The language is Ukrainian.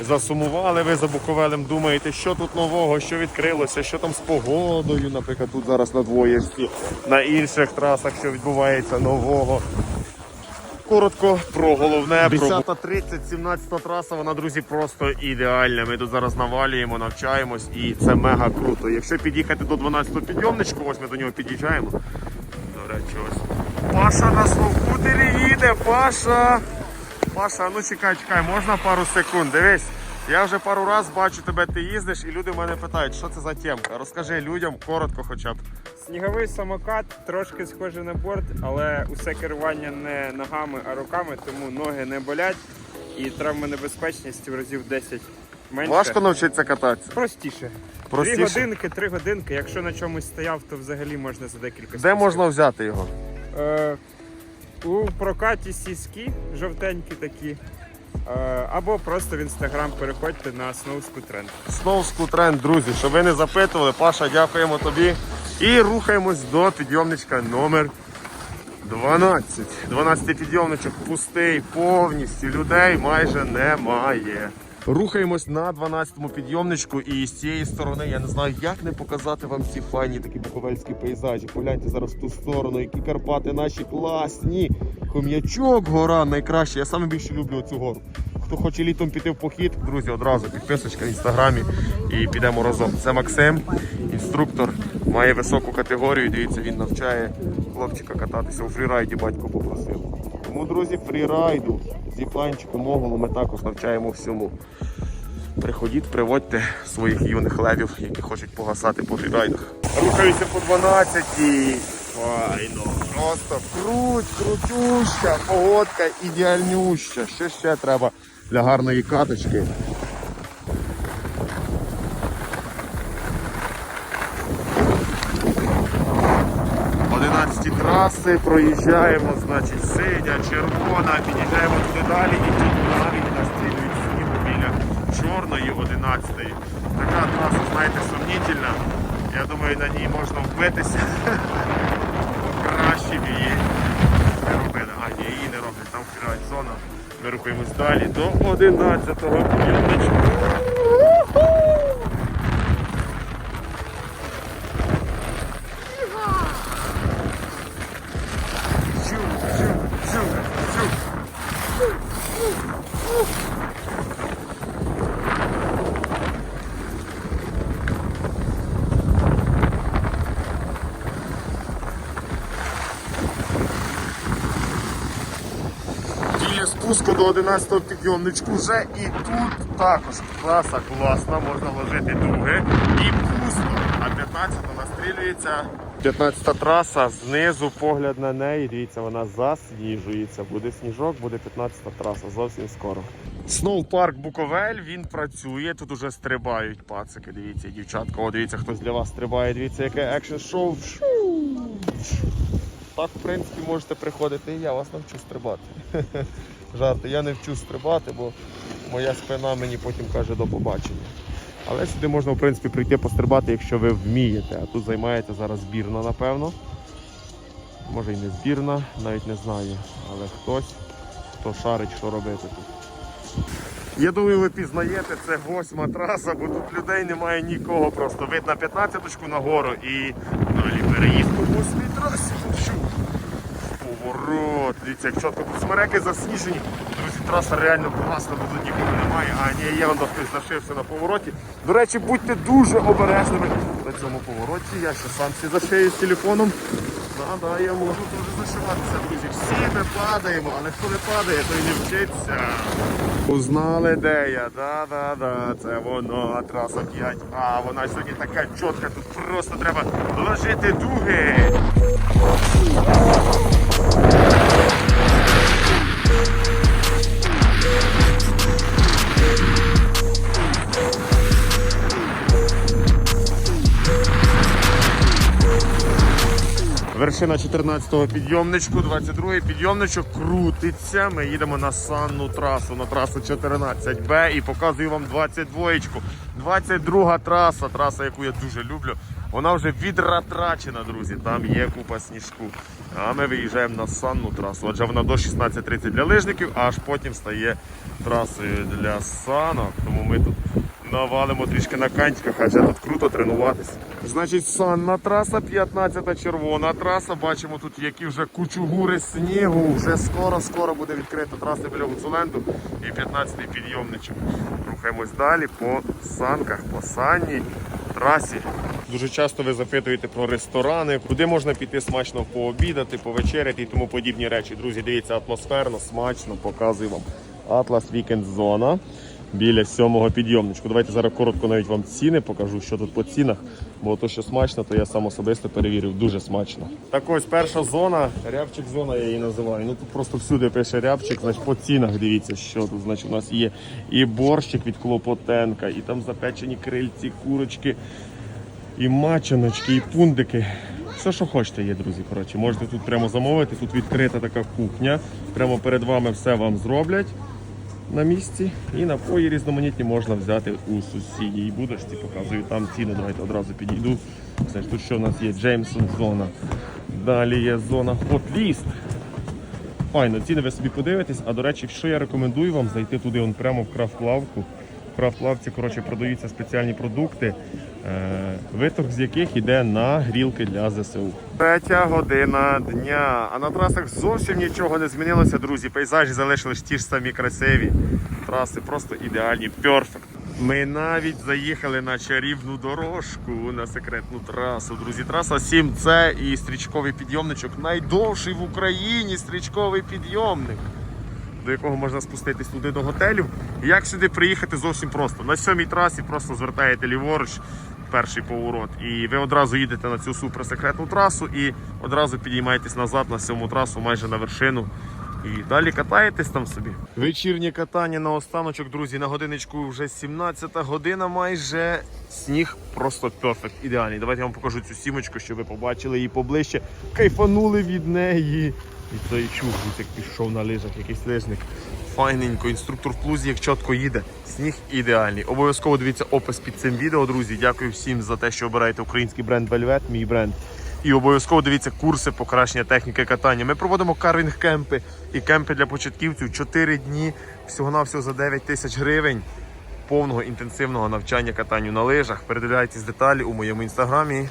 засумували ви за Буковелем, думаєте, що тут нового, що відкрилося, що там з погодою, наприклад, тут зараз на двоєчці, на інших трасах, що відбувається нового. Коротко про головне. 10.30, 17 траса, вона, друзі, просто ідеальна. Ми тут зараз навалюємо, навчаємось і це мега круто. Якщо під'їхати до 12-го підйомничку, ось ми до нього під'їжджаємо. До речі, ось. Паша на скутері їде, Паша. Паша, ну чекай, чекай, можна пару секунд? Дивись. Я вже пару раз бачу тебе, ти їздиш, і люди мене питають, що це за темка. Розкажи людям коротко хоча б. Сніговий самокат трошки схожий на борт, але усе керування не ногами, а руками, тому ноги не болять і травмонебезпечність в разів 10 менше. Важко навчитися кататися. Простіше. Простіше? Дві годинки, три годинки. Якщо на чомусь стояв, то взагалі можна за декілька Де способів. можна взяти його? Е, у прокаті сіські, жовтенькі такі. Е, або просто в інстаграм переходьте на Snow Trend. Сноуску тренд, друзі, щоб ви не запитували. Паша, дякуємо тобі. І рухаємось до підйомничка номер 12. 12 підйомничок пустий, повністю людей майже немає. Рухаємось на 12-му підйомничку, і з цієї сторони я не знаю, як не показати вам ці файні такі буковельські пейзажі. Погляньте зараз в ту сторону, які Карпати наші класні. Хом'ячок, гора найкраща. Я саме більше люблю цю гору. Хто хоче літом піти в похід, друзі, одразу підписочка в інстаграмі і підемо разом. Це Максим, інструктор, має високу категорію. Дивіться, він навчає хлопчика кататися у фрірайді, батько попросив. Тому, друзі, фрірайду зі планчиком оголу ми також навчаємо всьому. Приходіть, приводьте своїх юних левів, які хочуть погасати по фрірайдах. Рухаюся по 12 Файно. Просто круть, крутюща, погодка ідеальнюща. Що ще треба для гарної каточки? Одинадцяті траси проїжджаємо, значить, синя, червона, під'їжджаємо туди далі і тут навіть настрілюють снігу біля чорної 11-ї. Така траса, знаєте, сумнітельна. Я думаю, на ній можна вбитися. Краще б її не робили. А, ні, її не роблять, там фірать зона. Ми рухаємось далі до 11-го Біля спуску до 11-го підйомничку вже і тут також траса класна, можна ложити дуги і пусто. А 15-та настрілюється. 15-та траса, знизу погляд на неї, дивіться, вона засніжується. Буде сніжок, буде 15-та траса, зовсім скоро. Сноупарк Буковель, він працює, тут уже стрибають пацики, дивіться, дівчатка, о, дивіться, хтось для вас стрибає, дивіться, яке екшн шоу. Так, в принципі, можете приходити і я вас навчу стрибати. Жарти, я не вчу стрибати, бо моя спина мені потім каже до побачення. Але сюди можна, в принципі, прийти пострибати, якщо ви вмієте. А тут займаєте зараз збірна, напевно. Може і не збірна, навіть не знаю. Але хтось, хто шарить, що робити тут. Я думаю, ви пізнаєте, це восьма траса, бо тут людей немає нікого. Просто вид на 15-очку нагору і далі переїзд по восьмій трасі. Поворот. Дивіться, як чітко тут смереки засніжені. Друзі, траса реально класна, бо тут нікого немає. А ні, є воно хтось зашився на повороті. До речі, будьте дуже обережними на цьому повороті. Я ще сам всі зашию з телефоном. Да, да, я можу дуже зашиватися, друзі. Всі ми падаємо, але хто не падає, той не вчиться. Узнали, де я. Да, да, да. Це воно, траса 5А. Вона сьогодні така чітка, тут просто треба ложити дуги. Вершина 14-го підйомничку, 22-й підйомничок крутиться. Ми їдемо на санну трасу, на трасу 14Б і показую вам 22-ку. 22 траса, траса, яку я дуже люблю. Вона вже відратрачена, друзі. Там є купа сніжку. А ми виїжджаємо на санну трасу. Отже, вона до 16.30 для лижників, аж потім стає трасою для санок. Тому ми тут навалимо трішки на кантиках, адже тут круто тренуватися. Значить, санна траса, 15-та червона траса. Бачимо тут, які вже кучугури снігу. Вже скоро-скоро буде відкрита траса біля Гуцуленду і 15-й підйомничок. Рухаємось далі по санках, по санній трасі. Дуже часто ви запитуєте про ресторани, куди можна піти смачно пообідати, повечеряти і тому подібні речі. Друзі, дивіться атмосферно, смачно, показую вам. Атлас Вікенд Зона біля сьомого підйомничку. Давайте зараз коротко навіть вам ціни покажу, що тут по цінах. Бо то, що смачно, то я сам особисто перевірив, дуже смачно. Так ось перша зона, рябчик зона я її називаю. Ну тут просто всюди пише рябчик, значить по цінах дивіться, що тут. Значить, у нас є і борщик від Клопотенка, і там запечені крильці, курочки і мачаночки, і пундики. Все, що хочете, є, друзі. Коротше, можете тут прямо замовити. Тут відкрита така кухня. Прямо перед вами все вам зроблять на місці. І напої різноманітні можна взяти у сусідній будочці. Показую там ціни. Давайте одразу підійду. Значить, тут що в нас є Джеймсон зона. Далі є зона Хотліст. Файно, ціни ви собі подивитесь. А до речі, що я рекомендую вам зайти туди он прямо в крафт-лавку. В крафт-лавці коротше, продаються спеціальні продукти, виторг з яких йде на грілки для ЗСУ. Третя година дня. А на трасах зовсім нічого не змінилося, друзі. Пейзажі залишились ті ж самі красиві. Траси просто ідеальні, перфект. Ми навіть заїхали на чарівну дорожку на секретну трасу. Друзі, траса 7С і стрічковий підйомничок. Найдовший в Україні стрічковий підйомник до якого можна спуститись туди до готелю. Як сюди приїхати зовсім просто. На сьомій трасі просто звертаєте ліворуч, перший поворот, і ви одразу їдете на цю суперсекретну трасу і одразу підіймаєтесь назад на сьому трасу, майже на вершину. І далі катаєтесь там собі. Вечірнє катання на останочок, друзі, на годиночку вже 17 година майже. Сніг просто перфект, ідеальний. Давайте я вам покажу цю сімочку, щоб ви побачили її поближче. Кайфанули від неї. І цей чух, як пішов на лижах, якийсь лижник. Файненько, інструктор в плузі, як чітко їде. Сніг ідеальний. Обов'язково дивіться опис під цим відео, друзі. Дякую всім за те, що обираєте український бренд Velvet, мій бренд. І обов'язково дивіться курси покращення техніки катання. Ми проводимо карвінг кемпи і кемпи для початківців 4 дні, всього-навсього за 9 тисяч гривень повного інтенсивного навчання катанню на лижах. Передивляйтесь деталі у моєму інстаграмі.